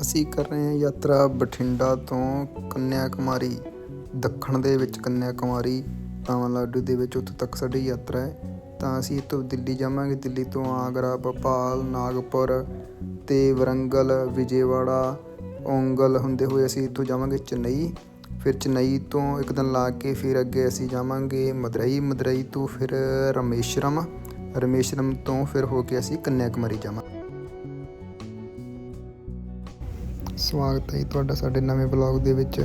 ਅਸੀਂ ਕਰ ਰਹੇ ਹਾਂ ਯਾਤਰਾ ਬਠਿੰਡਾ ਤੋਂ ਕੰਨਿਆ ਕੁਮਾਰੀ ਦੱਖਣ ਦੇ ਵਿੱਚ ਕੰਨਿਆ ਕੁਮਾਰੀ ਤਾਮਿਲਨਾਡੂ ਦੇ ਵਿੱਚ ਉੱਥੋਂ ਤੱਕ ਸਾਡੀ ਯਾਤਰਾ ਹੈ। ਤਾਂ ਅਸੀਂ ਇੱਥੋਂ ਦਿੱਲੀ ਜਾਵਾਂਗੇ, ਦਿੱਲੀ ਤੋਂ ਆਗਰਾ, ਭੋਪਾਲ, ਨਾਗਪੁਰ ਤੇ ਵਰੰਗਲ, ਵਿਜੇਵਾੜਾ, ਓਂਗਲ ਹੁੰਦੇ ਹੋਏ ਅਸੀਂ ਇੱਥੋਂ ਜਾਵਾਂਗੇ ਚੇਨਈ। ਫਿਰ ਚੇਨਈ ਤੋਂ ਇੱਕ ਦਿਨ ਲਾ ਕੇ ਫਿਰ ਅੱਗੇ ਅਸੀਂ ਜਾਵਾਂਗੇ ਮਦਰਈ ਮਦਰਈ ਤੋਂ ਫਿਰ ਰਮੇਸ਼ਰਮ। ਰਮੇਸ਼ਰਮ ਤੋਂ ਫਿਰ ਹੋ ਕੇ ਅਸੀਂ ਕੰਨਿਆ ਕੁਮਾਰੀ ਜਾਵਾਂਗੇ। ਸਵਾਗਤ ਹੈ ਜੀ ਤੁਹਾਡਾ ਸਾਡੇ ਨਵੇਂ ਬਲੌਗ ਦੇ ਵਿੱਚ।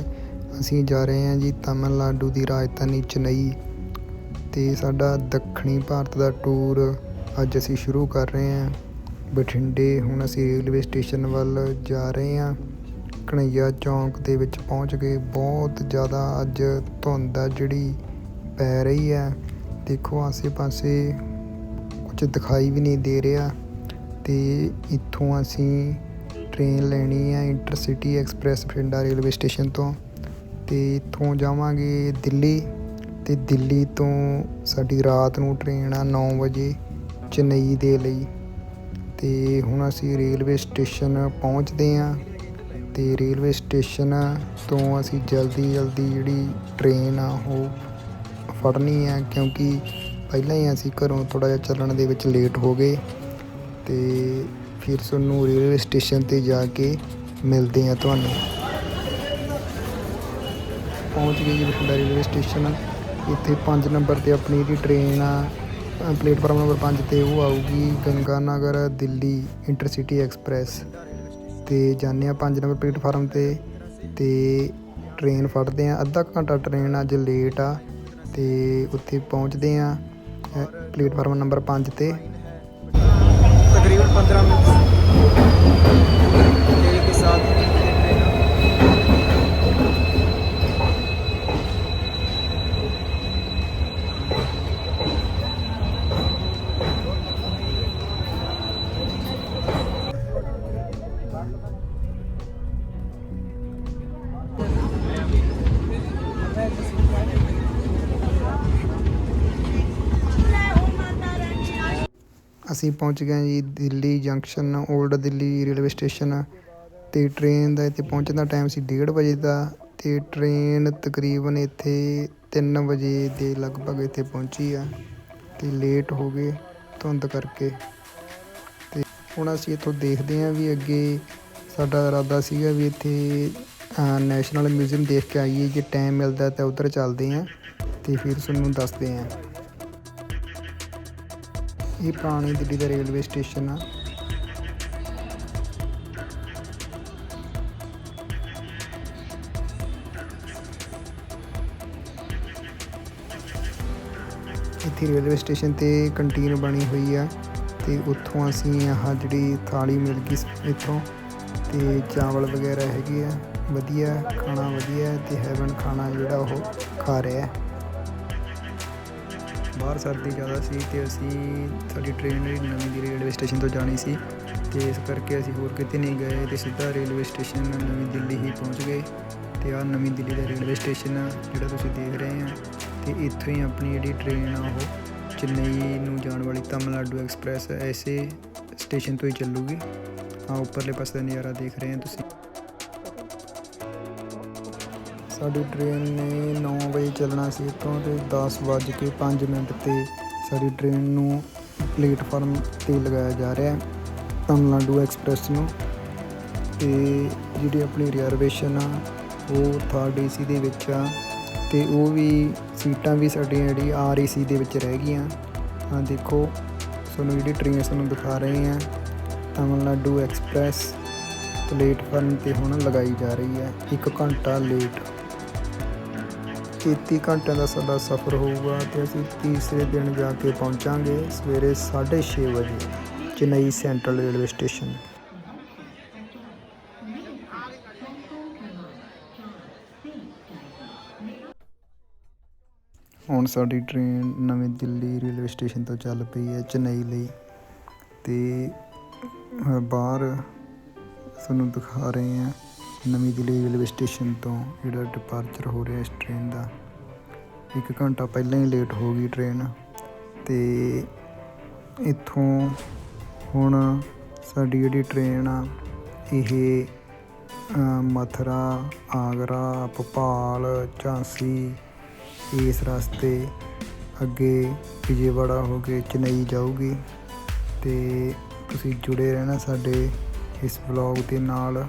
ਅਸੀਂ ਜਾ ਰਹੇ ਹਾਂ ਜੀ ਤਾਮਿਲਨਾਡੂ ਦੀ ਰਾਜਧਾਨੀ ਚੇਨਈ ਤੇ ਸਾਡਾ ਦੱਖਣੀ ਭਾਰਤ ਦਾ ਟੂਰ ਅੱਜ ਅਸੀਂ ਸ਼ੁਰੂ ਕਰ ਰਹੇ ਹਾਂ। ਬਠਿੰਡੇ ਹੁਣ ਅਸੀਂ ਰੇਲਵੇ ਸਟੇਸ਼ਨ ਵੱਲ ਜਾ ਰਹੇ ਹਾਂ। ਕਨਈਆ ਚੌਂਕ ਦੇ ਵਿੱਚ ਪਹੁੰਚ ਗਏ। ਬਹੁਤ ਜ਼ਿਆਦਾ ਅੱਜ ਧੁੰਦ ਆ ਜਿਹੜੀ ਪੈ ਰਹੀ ਹੈ। ਦੇਖੋ ਆਸੇ-ਪਾਸੇ ਕੁਝ ਦਿਖਾਈ ਵੀ ਨਹੀਂ ਦੇ ਰਿਹਾ ਤੇ ਇੱਥੋਂ ਅਸੀਂ ਟ੍ਰੇਨ ਲੈਣੀ ਹੈ intercity express Bathinda railway station ਤੋਂ ਤੇ ਇੱਥੋਂ ਜਾਵਾਂਗੇ ਦਿੱਲੀ ਤੇ ਦਿੱਲੀ ਤੋਂ ਸਾਡੀ ਰਾਤ ਨੂੰ ਟ੍ਰੇਨ ਆ 9 ਵਜੇ ਚੇਨਈ ਦੇ ਲਈ ਤੇ ਹੁਣ ਅਸੀਂ ਰੇਲਵੇ ਸਟੇਸ਼ਨ ਪਹੁੰਚਦੇ ਹਾਂ ਤੇ ਰੇਲਵੇ ਸਟੇਸ਼ਨ ਤੋਂ ਅਸੀਂ ਜਲਦੀ ਜਲਦੀ ਜਿਹੜੀ ਟ੍ਰੇਨ ਆ ਉਹ ਫੜਨੀ ਹੈ ਕਿਉਂਕਿ ਪਹਿਲਾਂ ਹੀ ਅਸੀਂ ਘਰੋਂ ਥੋੜਾ ਜਿਹਾ ਚੱਲਣ ਦੇ ਵਿੱਚ ਲੇਟ ਹੋ ਗਏ ਤੇ ਫਿਰ ਤੁਹਾਨੂੰ ਰੇਲਵੇ ਸਟੇਸ਼ਨ ਤੇ ਜਾ ਕੇ ਮਿਲਦੇ ਆ ਤੁਹਾਨੂੰ। ਪਹੁੰਚ ਗਏ ਜੀ ਬਠਿੰਡਾ ਰੇਲਵੇ ਸਟੇਸ਼ਨ। ਇੱਥੇ 5 ਨੰਬਰ ਤੇ ਆਪਣੀ ਜਿਹੜੀ ਟ੍ਰੇਨ ਆ ਪਲੇਟਫਾਰਮ ਨੰਬਰ 5 ਤੇ ਉਹ ਆਊਗੀ ਗੰਗਾ ਨਗਰ ਦਿੱਲੀ ਇੰਟਰਸਿਟੀ ਐਕਸਪ੍ਰੈਸ। ਤੇ ਜਾਣੇ ਆ 5 ਨੰਬਰ ਪਲੇਟਫਾਰਮ ਤੇ ਤੇ ਟ੍ਰੇਨ ਫੜਦੇ ਆ ਅੱਧਾ ਘੰਟਾ ਟ੍ਰੇਨ ਅੱਜ ਲੇਟ ਆ ਤੇ ਉੱਥੇ ਪਹੁੰਚਦੇ ਆ ਪਲੇਟਫਾਰਮ ਨੰਬਰ 5 ਤੇ। पंद्रह मिनट तेल के साथ ਅਸੀਂ ਪਹੁੰਚ ਗਏ ਜੀ Delhi junction old Delhi railway station ਅਤੇ ਟ੍ਰੇਨ ਦਾ ਇੱਥੇ ਪਹੁੰਚਣ ਦਾ ਟਾਈਮ ਸੀ ਡੇਢ ਵਜੇ ਦਾ ਅਤੇ ਟ੍ਰੇਨ ਤਕਰੀਬਨ ਇੱਥੇ ਤਿੰਨ ਵਜੇ ਦੇ ਲਗਭਗ ਇੱਥੇ ਪਹੁੰਚੀ ਆ ਅਤੇ ਲੇਟ ਹੋ ਗਏ ਧੁੰਦ ਕਰਕੇ ਅਤੇ ਹੁਣ ਅਸੀਂ ਇੱਥੋਂ ਦੇਖਦੇ ਹਾਂ ਵੀ ਅੱਗੇ ਸਾਡਾ ਇਰਾਦਾ ਸੀਗਾ ਵੀ ਇੱਥੇ ਨੈਸ਼ਨਲ ਮਿਊਜ਼ੀਅਮ ਦੇਖ ਕੇ ਆਈਏ, ਜੇ ਟਾਈਮ ਮਿਲਦਾ ਤਾਂ ਉੱਧਰ ਚੱਲਦੇ ਹਾਂ ਤੇ ਫਿਰ ਤੁਹਾਨੂੰ ਦੱਸਦੇ ਹਾਂ। ਇਹ ਪੁਰਾਣੀ ਦਿੱਲੀ ਦਾ ਰੇਲਵੇ ਸਟੇਸ਼ਨ ਆ। ਇੱਥੇ ਰੇਲਵੇ ਸਟੇਸ਼ਨ ਤੇ ਕੰਟੀਨ ਬਣੀ ਹੋਈ ਆ ਤੇ ਉੱਥੋਂ ਅਸੀਂ ਆਹ ਜਿਹੜੀ ਥਾਲੀ ਮਿਲ ਗਈ ਇੱਥੋਂ ਤੇ ਚਾਵਲ ਵਗੈਰਾ ਹੈਗੇ ਆ, ਵਧੀਆ, ਖਾਣਾ ਵਧੀਆ ਹੈ ਤੇ ਹੈਵਨ ਖਾਣਾ ਜਿਹੜਾ ਉਹ ਖਾ ਰਿਹਾ ਹੈ ਬਾਹਰ ਸਰਦੀ ਜ਼ਿਆਦਾ ਸੀ ਤੇ ਅਸੀਂ ਸਾਡੀ ਟ੍ਰੇਨ ਜਿਹੜੀ ਨਵੀਂ ਦੀ ਰੇਲਵੇ ਸਟੇਸ਼ਨ ਤੋਂ ਜਾਣੀ ਸੀ ਤੇ ਇਸ ਕਰਕੇ ਅਸੀਂ ਹੋਰ ਕਿਤੇ ਨਹੀਂ ਗਏ ਤੇ ਸਿੱਧਾ ਰੇਲਵੇ ਸਟੇਸ਼ਨ ਨਵੀਂ ਦਿੱਲੀ ਹੀ ਪਹੁੰਚ ਗਏ ਤੇ ਆਹ ਨਵੀਂ ਦਿੱਲੀ ਦਾ ਰੇਲਵੇ ਸਟੇਸ਼ਨ ਆ, ਜਿਹੜਾ ਤੁਸੀਂ ਦੇਖ ਰਹੇ ਆ ਤੇ ਇੱਥੋਂ ਹੀ ਆਪਣੀ ਜਿਹੜੀ ਟ੍ਰੇਨ ਆ ਉਹ ਚੇਨਈ ਨੂੰ ਜਾਣ ਵਾਲੀ ਤਾਮਿਲਨਾਡੂ ਐਕਸਪ੍ਰੈਸ ਐਸੇ ਸਟੇਸ਼ਨ ਤੋਂ ਹੀ ਚੱਲੂਗੀ। ਆ ਉੱਪਰਲੇ ਪਾਸੇ ਦਾ ਨਜ਼ਾਰਾ ਦੇਖ ਰਹੇ ਆ ਤੁਸੀਂ। ਸਾਡੀ ਟ੍ਰੇਨ ਨੇ 9 ਵਜੇ ਚੱਲਣਾ ਸੀ ਇੱਥੋਂ ਤੇ 10 ਵੱਜ ਕੇ 5 ਮਿੰਟ ਤੇ ਸਾਡੀ ਟ੍ਰੇਨ ਨੂੰ ਪਲੇਟਫਾਰਮ ਤੇ ਲਗਾਇਆ ਜਾ ਰਿਹਾ ਹੈ, ਤਾਮਿਲਨਾਡੂ ਐਕਸਪ੍ਰੈਸ ਨੂੰ। ਤੇ ਜਿਹੜੀ ਆਪਣੀ ਰਿਜ਼ਰਵੇਸ਼ਨ ਆ, ਉਹ ਥਰਡ ਏਸੀ ਦੇ ਵਿੱਚ ਆ ਤੇ ਉਹ ਵੀ ਸੀਟਾਂ ਵੀ ਸਾਡੀਆਂ ਜਿਹੜੀ ਆਰ ਏਸੀ ਦੇ ਵਿੱਚ ਰਹਿ ਗਈਆਂ। ਆ ਦੇਖੋ, ਤੁਹਾਨੂੰ ਜਿਹੜੀ ਟ੍ਰੇਨ ਤੁਹਾਨੂੰ ਦਿਖਾ ਰਹੇ ਆ ਤਾਮਿਲਨਾਡੂ ਐਕਸਪ੍ਰੈਸ ਪਲੇਟਫਾਰਮ ਤੇ ਹੁਣ ਲਗਾਈ ਜਾ ਰਹੀ ਹੈ। 1 ਘੰਟਾ ਲੇਟ 33 ਘੰਟਿਆਂ ਦਾ ਸਾਡਾ ਸਫ਼ਰ ਹੋਊਗਾ ਤੇ ਅਸੀਂ ਤੀਸਰੇ ਦਿਨ ਜਾ ਕੇ ਪਹੁੰਚਾਂਗੇ ਸਵੇਰੇ 6:30 ਵਜੇ, ਚੇਨਈ ਸੈਂਟਰਲ ਰੇਲਵੇ ਸਟੇਸ਼ਨ। ਹੁਣ ਸਾਡੀ ਟ੍ਰੇਨ ਨਵੀਂ ਦਿੱਲੀ ਰੇਲਵੇ ਸਟੇਸ਼ਨ ਤੋਂ ਚੱਲ ਪਈ ਹੈ ਚੇਨਈ ਲਈ ਤੇ ਬਾਹਰ ਤੁਹਾਨੂੰ ਦਿਖਾ ਰਹੇ ਹਾਂ। ਨਵੀਂ ਦਿੱਲੀ ਰੇਲਵੇ ਸਟੇਸ਼ਨ ਤੋਂ ਜਿਹੜਾ ਡਿਪਾਰਚਰ ਹੋ ਰਿਹਾ ਇਸ ਟ੍ਰੇਨ ਦਾ। ਇੱਕ ਘੰਟਾ ਪਹਿਲਾਂ ਹੀ ਲੇਟ ਹੋ ਗਈ ਟ੍ਰੇਨ ਤੇ ਇੱਥੋਂ ਹੁਣ ਸਾਡੀ ਜਿਹੜੀ ਟ੍ਰੇਨ ਆ ਇਹ ਅ, ਮਥੁਰਾ ਆਗਰਾ ਭੋਪਾਲ ਝਾਂਸੀ ਇਸ ਰਸਤੇ ਅੱਗੇ ਵਿਜੇਵਾੜਾ ਹੋ ਕੇ ਚੇਨਈ ਜਾਊਗੀ ਤੇ ਤੁਸੀਂ ਜੁੜੇ ਰਹਿਣਾ ਸਾਡੇ ਇਸ ਵਲੌਗ ਦੇ ਨਾਲ।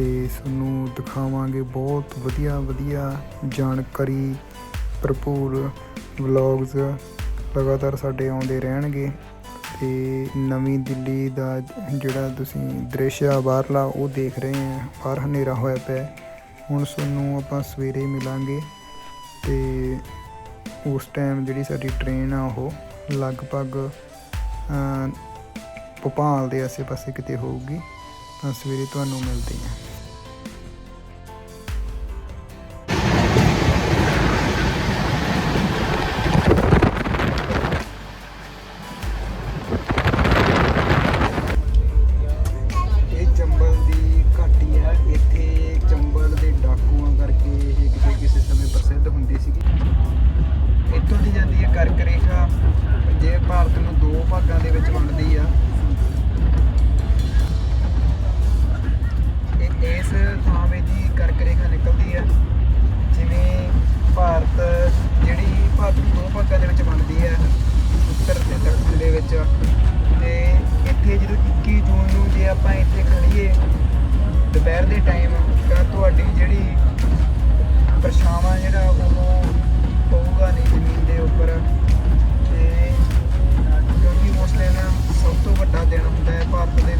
ਤੇ ਤੁਹਾਨੂੰ ਦਿਖਾਵਾਂਗੇ ਬਹੁਤ ਵਧੀਆ ਵਧੀਆ ਜਾਣਕਾਰੀ, ਭਰਪੂਰ ਵਲੌਗਸ ਲਗਾਤਾਰ ਸਾਡੇ ਆਉਂਦੇ ਰਹਿਣਗੇ ਤੇ ਨਵੀਂ ਦਿੱਲੀ ਦਾ ਜਿਹੜਾ ਤੁਸੀਂ ਦ੍ਰਿਸ਼ ਆ ਬਾਹਰਲਾ, ਉਹ ਦੇਖ ਰਹੇ ਆ ਬਾਹਰ ਹਨੇਰਾ ਹੋਇਆ ਪਿਆ। ਹੁਣ ਤੁਹਾਨੂੰ ਆਪਾਂ ਸਵੇਰੇ ਮਿਲਾਂਗੇ ਤੇ ਉਸ ਟਾਈਮ ਜਿਹੜੀ ਸਾਡੀ ਟ੍ਰੇਨ ਆ, ਉਹ ਲਗਭਗ ਭੋਪਾਲ ਦੇ ਆਸੇ-ਪਾਸੇ ਕਿਤੇ ਹੋਊਗੀ। ਤਾਂ ਸਵੇਰੇ ਤੁਹਾਨੂੰ ਮਿਲਦੇ ਹਾਂ।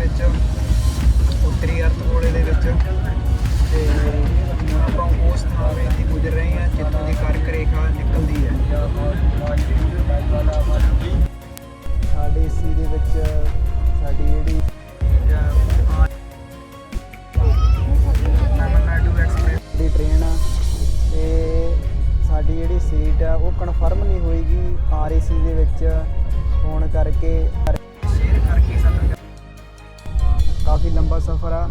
ਵਿੱਚ, ਉੱਤਰੀ ਅਰਧਗੋਲੇ ਦੇ ਵਿੱਚ। ਤੇ ਆਪਾਂ ਉਸ ਥਾਵੇਂ ਦੀ ਗੁਜ਼ਰ ਰਹੇ ਹਾਂ, ਜਿੱਥੋਂ ਦੀ ਕਰਕ ਰੇਖਾ ਨਿਕਲਦੀ ਹੈ। ਸਾਡੇ ਸੀ ਦੇ ਵਿੱਚ ਸਾਡੀ ਜਿਹੜੀ ਤਮਿਲਨਾਡੂ ਐਕਸਪ੍ਰੈਸ ਦੀ ਟ੍ਰੇਨ ਆ, ਤੇ ਸਾਡੀ ਜਿਹੜੀ ਸੀਟ ਆ, ਉਹ ਕਨਫਰਮ ਨਹੀਂ ਹੋਏਗੀ ਆਰਏਸੀ ਦੇ ਵਿੱਚ। ਹੋਣ ਕਰਕੇ ਕਾਫੀ ਲੰਬਾ ਸਫ਼ਰ ਆ।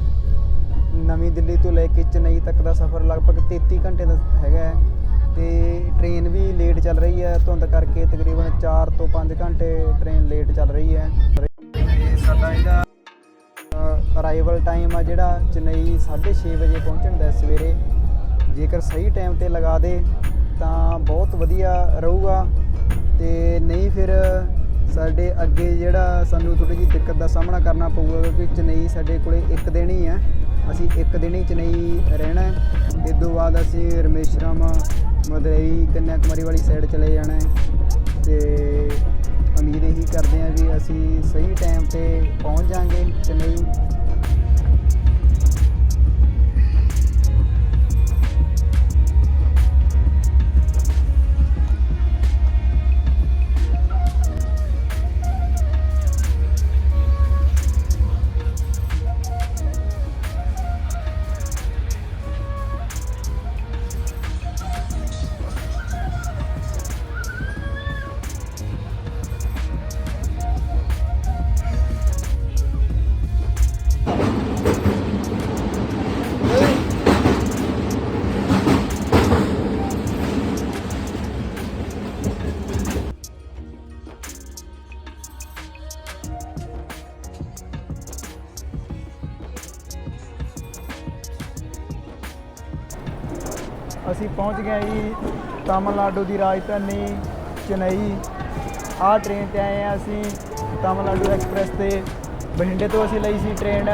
ਨਵੀਂ ਦਿੱਲੀ ਤੋਂ ਲੈ ਕੇ ਚੇਨਈ ਤੱਕ ਦਾ ਸਫ਼ਰ ਲਗਭਗ 33 ਘੰਟੇ ਦਾ ਹੈਗਾ ਹੈ। ਤੇ ਟ੍ਰੇਨ ਵੀ ਲੇਟ ਚੱਲ ਰਹੀ ਹੈ, ਧੁੰਦ ਕਰਕੇ ਤਕਰੀਬਨ 4 ਤੋਂ 5 ਘੰਟੇ ਟ੍ਰੇਨ ਲੇਟ ਚੱਲ ਰਹੀ ਹੈ। ਸਾਡਾ ਇਹਦਾ ਅਰਾਈਵਲ ਟਾਈਮ ਆ ਜਿਹੜਾ ਚੇਨਈ 6:30 ਵਜੇ ਪਹੁੰਚਣ ਦਾ ਸਵੇਰੇ। ਜੇਕਰ ਸਹੀ ਟਾਈਮ ਤੇ ਲਗਾ ਦੇ, ਤਾਂ ਬਹੁਤ ਵਧੀਆ ਰਹੂਗਾ। ਤੇ ਨਹੀਂ ਫਿਰ ਸਾਡੇ ਅੱਗੇ ਜਿਹੜਾ ਸਾਨੂੰ ਥੋੜੀ ਜਿਹੀ ਦਿੱਕਤ ਦਾ ਸਾਹਮਣਾ ਕਰਨਾ ਪਊਗਾ, ਕਿਉਂਕਿ ਚੇਨਈ ਸਾਡੇ ਕੋਲੇ ਇੱਕ ਦਿਨ ਹੀ ਹੈ। ਅਸੀਂ ਇੱਕ ਦਿਨ ਹੀ ਚੇਨਈ ਰਹਿਣਾ ਹੈ। ਇਸ ਤੋਂ ਬਾਅਦ ਅਸੀਂ ਰਮੇਸ਼ਰਮ, ਮਦਰਈ, ਕੰਨਿਆਕੁਮਾਰੀ ਵਾਲੀ ਸਾਈਡ ਚਲੇ ਜਾਣਾ ਹੈ। ਤੇ ਉਮੀਦ ਇਹੀ ਕਰਦੇ ਹਾਂ ਵੀ ਅਸੀਂ ਸਹੀ ਟਾਈਮ ਤੇ ਪਹੁੰਚ ਜਾਾਂਗੇ ਚੇਨਈ। ਅਸੀਂ ਪਹੁੰਚ ਗਏ ਜੀ ਤਾਮਿਲਨਾਡੂ ਦੀ ਰਾਜਧਾਨੀ, ਚੇਨਈ। ਆਹ ਟ੍ਰੇਨ ਤੇ ਆਏ ਆ ਅਸੀਂ ਤਾਮਿਲਨਾਡੂ ਐਕਸਪ੍ਰੈਸ ਤੇ। ਬਠਿੰਡੇ ਤੋਂ ਅਸੀਂ ਲਈ ਸੀ train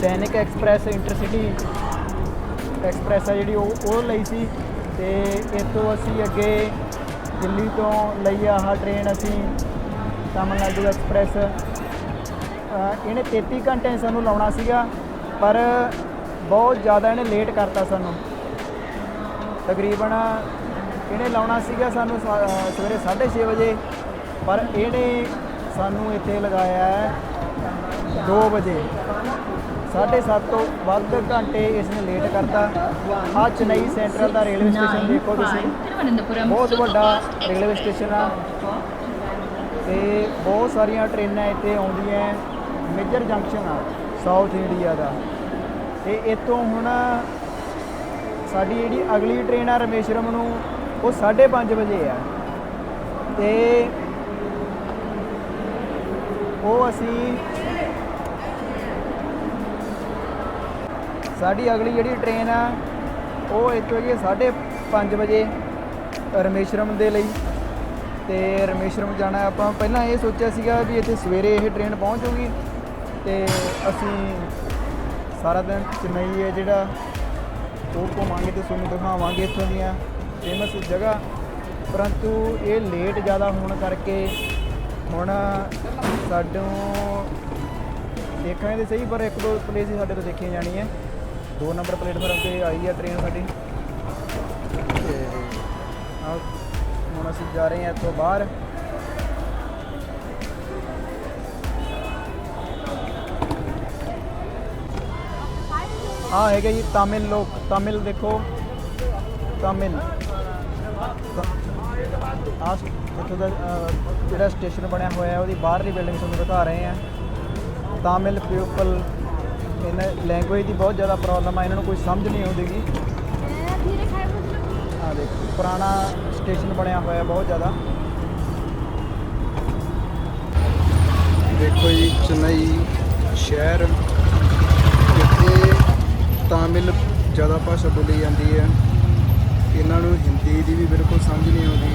Dainik express intercity express ਆ ਜਿਹੜੀ ਉਹ ਉਹ ਲਈ ਸੀ। ਤੇ ਇਸ ਅਸੀਂ ਅੱਗੇ ਦਿੱਲੀ ਤੋਂ ਲਈ ਆ ਆਹ ਟ੍ਰੇਨ ਅਸੀਂ ਤਾਮਿਲਨਾਡੂ ਐਕਸਪ੍ਰੈਸ ਇਹਨੇ 33 ਘੰਟੇ ਸਾਨੂੰ ਲਾਉਣਾ ਸੀਗਾ, ਪਰ ਬਹੁਤ ਜ਼ਿਆਦਾ ਇਹਨੇ ਲੇਟ ਕਰਤਾ ਸਾਨੂੰ। ਤਕਰੀਬਨ ਇਹਨੇ ਲਾਉਣਾ ਸੀਗਾ ਸਾਨੂੰ ਸਵੇਰੇ 6:30 ਵਜੇ, ਪਰ ਇਹਨੇ ਸਾਨੂੰ ਇੱਥੇ ਲਗਾਇਆ ਹੈ 2 ਵਜੇ। 7:30 ਤੋਂ ਵੱਧ ਘੰਟੇ ਇਸ ਨੇ ਲੇਟ ਕਰਤਾ। ਆ ਚੇਨਈ ਸੈਂਟਰਲ ਦਾ ਰੇਲਵੇ ਸਟੇਸ਼ਨ ਦੇਖੋ ਤੁਸੀਂ। ਬਹੁਤ ਵੱਡਾ ਰੇਲਵੇ ਸਟੇਸ਼ਨ ਆ। ਤੇ ਬਹੁਤ ਸਾਰੀਆਂ ਟ੍ਰੇਨਾਂ ਇੱਥੇ ਆਉਂਦੀਆਂ ਮੇਜਰ ਜੰਕਸ਼ਨ ਆ, ਸਾਊਥ ਇੰਡੀਆ ਦਾ। ਤੇ ਇਤੋਂ ਹੁਣ ਸਾਡੀ ਜਿਹੜੀ ਅਗਲੀ ਟ੍ਰੇਨ ਆ ਰਮੇਸ਼ਰਮ ਨੂੰ, ਉਹ 5:30 ਵਜੇ ਆ। ਤੇ ਉਹ ਅਸੀਂ ਸਾਡੀ ਅਗਲੀ ਜਿਹੜੀ ਟ੍ਰੇਨ ਆ, ਉਹ ਇੱਥੋਂ ਹੈਗੀ 5:30 ਵਜੇ ਰਮੇਸ਼ਰਮ ਦੇ ਲਈ। ਤੇ ਰਮੇਸ਼ਰਮ ਜਾਣਾ, ਆਪਾਂ ਪਹਿਲਾਂ ਇਹ ਸੋਚਿਆ ਸੀਗਾ ਵੀ ਇੱਥੇ ਸਵੇਰੇ ਇਹ ਟ੍ਰੇਨ ਪਹੁੰਚੂਗੀ ਤੇ ਅਸੀਂ ਸਾਰਾ ਦਿਨ ਚੇਨਈ ਹੈ ਜਿਹੜਾ ਉਹ ਘੁੰਮਾਂਗੇ ਤੇ ਤੁਹਾਨੂੰ ਦਿਖਾਵਾਂਗੇ ਇੱਥੋਂ ਦੀਆਂ ਫੇਮਸ ਜਗ੍ਹਾ। ਪਰੰਤੂ ਇਹ ਲੇਟ ਜ਼ਿਆਦਾ ਹੋਣ ਕਰਕੇ ਹੁਣ ਸਾਨੂੰ ਦੇਖਾਂਗੇ ਤੇ ਸਹੀ, ਪਰ ਇੱਕ ਦੋ ਪਲੇਸ ਹੀ ਸਾਡੇ ਤੋਂ ਦੇਖੀਆਂ ਜਾਣੀਆਂ। ਦੋ ਨੰਬਰ ਪਲੇਟਫਾਰਮ ਤੇ ਆਈ ਹੈ ਟ੍ਰੇਨ ਸਾਡੀ। ਤੇ ਹੁਣ ਅਸੀਂ ਜਾ ਰਹੇ ਹਾਂ ਇੱਥੋਂ ਬਾਹਰ। ਆ ਹੈਗਾ ਜੀ ਤਾਮਿਲ ਲੋਕ, ਤਾਮਿਲ ਦੇਖੋ। ਤਾਮਿਲ। ਆ ਇੱਥੋਂ ਦਾ ਜਿਹੜਾ ਸਟੇਸ਼ਨ ਬਣਿਆ ਹੋਇਆ ਉਹਦੀ ਬਾਹਰਲੀ ਬਿਲਡਿੰਗ ਤੁਹਾਨੂੰ ਦਿਖਾ ਰਹੇ ਆ ਤਾਮਿਲ ਪੀਪਲ ਇਹਨਾਂ ਲੈਂਗੁਏਜ ਦੀ ਬਹੁਤ ਜ਼ਿਆਦਾ ਪ੍ਰੋਬਲਮ ਆ, ਇਹਨਾਂ ਨੂੰ ਕੋਈ ਸਮਝ ਨਹੀਂ ਆਉਂਦੀਗੀ ਆ ਦੇਖੋ, ਪੁਰਾਣਾ ਸਟੇਸ਼ਨ ਬਣਿਆ ਹੋਇਆ ਬਹੁਤ ਜ਼ਿਆਦਾ। ਦੇਖੋ ਜੀ, ਚੇਨਈ ਸ਼ਹਿਰ, ਇੱਥੇ ਤਾਮਿਲ ਜ਼ਿਆਦਾ ਭਾਸ਼ਾ ਬੋਲੀ ਜਾਂਦੀ ਹੈ। ਇਹਨਾਂ ਨੂੰ ਹਿੰਦੀ ਦੀ ਵੀ ਬਿਲਕੁਲ ਸਮਝ ਨਹੀਂ ਆਉਂਦੀ।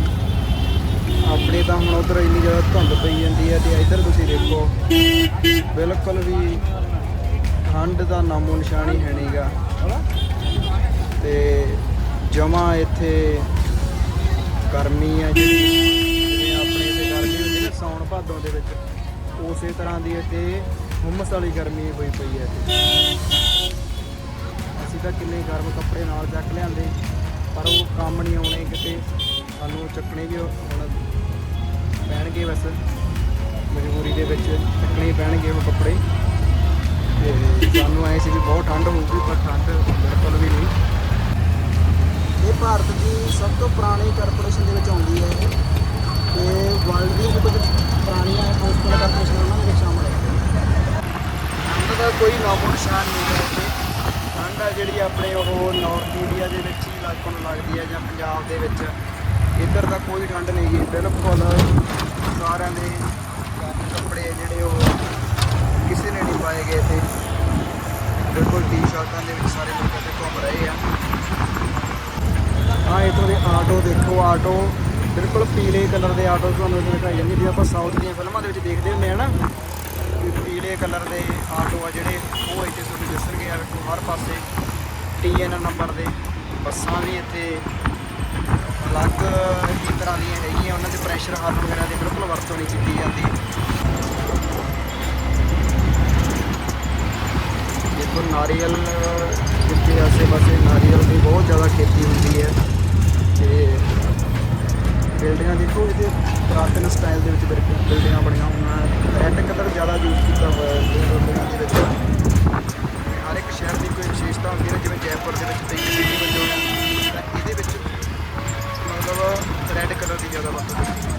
ਆਪਣੇ ਤਾਂ ਹੁਣ ਉਧਰ ਇੰਨੀ ਜ਼ਿਆਦਾ ਧੁੰਦ ਪਈ ਜਾਂਦੀ ਹੈ ਤੇ ਇੱਧਰ ਤੁਸੀਂ ਦੇਖੋ, ਬਿਲਕੁਲ ਵੀ ਠੰਡ ਦਾ ਨਾਮੋ ਨਿਸ਼ਾਨ ਹੀ ਹੈ ਨਹੀਂਗਾ ਤੇ ਜਮਾ ਇੱਥੇ ਗਰਮੀ ਹੈ ਜਿਹੜੀ ਜਿਵੇਂ ਆਪਣੇ ਤੇ ਗਰਮੀ ਹੁੰਦੀ ਨਾ ਸਾਉਣ ਭਾਦੋਂ ਦੇ ਵਿੱਚ। ਉਸੇ ਤਰ੍ਹਾਂ ਦੀ ਇੱਥੇ ਹੁਮਸ ਵਾਲੀ ਗਰਮੀ ਹੋਈ ਪਈ ਹੈ ਇੱਥੇ। ਤਾਂ ਕਿੰਨੇ ਗਰਮ ਕੱਪੜੇ ਨਾਲ ਚੱਕ ਲਿਆਂਦੇ ਪਰ ਉਹ ਕੰਮ ਨਹੀਂ ਆਉਣੇ ਕਿਤੇ। ਸਾਨੂੰ ਚੱਕਣੇ ਵੀ ਹੁਣ ਪੈਣਗੇ ਬਸ। ਮਜਬੂਰੀ ਦੇ ਵਿੱਚ ਚੱਕਣੇ ਹੀ ਪੈਣਗੇ ਉਹ ਕੱਪੜੇ। ਤੇ ਸਾਨੂੰ ਐ ਸੀ ਵੀ ਬਹੁਤ ਠੰਡ ਹੋਊਗੀ ਪਰ ਠੰਡ ਬਿਲਕੁਲ ਵੀ ਨਹੀਂ। ਇਹ ਭਾਰਤ ਦੀ ਸਭ ਤੋਂ ਪੁਰਾਣੀ ਕਾਰਪੋਰੇਸ਼ਨ ਦੇ ਵਿੱਚ ਆਉਂਦੀ ਹੈ ਤੇ ਵਰਲਡ ਦੀ ਕੁਝ ਪੁਰਾਣੀਆਂ ਹਸਪਤਾਲ ਕਾਰਪੋਰੇਸ਼ਨ ਉਹਨਾਂ ਦੇ ਵਿੱਚ ਸ਼ਾਮਲ ਹੈ। ਦਾ ਕੋਈ ਨਾਮੋ ਨਿਸ਼ਾਨ ਜਿਹੜੀ ਆਪਣੇ ਉਹ ਨਾਰਥ ਇੰਡੀਆ ਦੇ ਵਿੱਚ ਹੀ ਲੱਗਣ ਨੂੰ ਲੱਗਦੀ ਹੈ ਜਾਂ ਪੰਜਾਬ ਦੇ ਵਿੱਚ, ਇੱਧਰ ਤਾਂ ਕੋਈ ਠੰਡ ਨਹੀਂ ਗਈ ਬਿਲਕੁਲ ਸਾਰਿਆਂ ਦੇ ਕੱਪੜੇ ਜਿਹੜੇ ਉਹ ਕਿਸੇ ਨੇ ਨਹੀਂ ਪਾਏ ਗਏ ਇੱਥੇ। ਬਿਲਕੁਲ ਟੀ-ਸ਼ਰਟਾਂ ਦੇ ਵਿੱਚ ਸਾਰੇ ਲੋਕ ਇੱਥੇ ਘੁੰਮ ਰਹੇ ਆ। ਹਾਂ ਇੱਥੋਂ ਦੇ ਆਟੋ ਦੇਖੋ, ਆਟੋ ਬਿਲਕੁਲ ਪੀਲੇ ਕਲਰ ਦੇ ਆਟੋ ਤੁਹਾਨੂੰ ਇੱਥੇ ਦਿਖਾਈ ਜਾਂਦੇ ਜਿਵੇਂ ਆਪਾਂ ਸਾਊਥ ਦੀਆਂ ਫਿਲਮਾਂ ਦੇ ਵਿੱਚ ਦੇਖਦੇ ਹੁੰਦੇ ਆ ਨਾ ਪੀਲੇ ਕਲਰ ਦੇ ਆਟੋ ਆ ਜਿਹੜੇ, ਉਹ ਇੱਥੇ ਤੁਹਾਨੂੰ ਦਿਸਣਗੇ ਆ ਵੇਖੋ, ਹਰ ਪਾਸੇ ਟੀਐਨ ਨੰਬਰ ਦੇ। ਬੱਸਾਂ ਵੀ ਇੱਥੇ ਅਲੱਗ ਹੀ ਤਰ੍ਹਾਂ ਦੀਆਂ ਹੈਗੀਆਂ, ਉਹਨਾਂ ਦੇ ਪ੍ਰੈਸ਼ਰ ਹਾਰਨ ਵਗੈਰਾ ਦੀ ਬਿਲਕੁਲ ਵਰਤੋਂ ਨਹੀਂ ਕੀਤੀ ਜਾਂਦੀ। ਦੇਖੋ, ਨਾਰੀਅਲ, ਜਿੱਥੇ ਆਸੇ ਪਾਸੇ ਨਾਰੀਅਲ ਦੀ ਬਹੁਤ ਜ਼ਿਆਦਾ ਖੇਤੀ ਹੁੰਦੀ ਹੈ ਤੇ ਬਿਲਡਿੰਗਾਂ ਦੇਖੋ, ਇਹਦੇ ਪੁਰਾਤਨ ਸਟਾਈਲ ਦੇ ਵਿੱਚ ਬਿਲਕੁਲ ਬਿਲਡਿੰਗਾਂ ਬਣੀਆਂ ਹੋਈਆਂ। ਰੈੱਡ ਕਲਰ ਜ਼ਿਆਦਾ ਯੂਜ਼ ਕੀਤਾ ਹੋਇਆ ਹੈ ਦੇ ਵਿੱਚ ਹਰ ਇੱਕ ਸ਼ਹਿਰ ਦੀ ਕੋਈ ਵਿਸ਼ੇਸ਼ਤਾ ਹੁੰਦੀ ਹੈ ਜਿਵੇਂ ਜੈਪੁਰ ਦੇ ਵਿੱਚ ਤਿੰਨ ਸਿਟੀ ਵਜੋਂ ਇਹਦੇ ਵਿੱਚ ਮਤਲਬ ਰੈੱਡ ਕਲਰ ਦੀ ਜ਼ਿਆਦਾ ਵਰਤੋਂ ਕੀਤੀ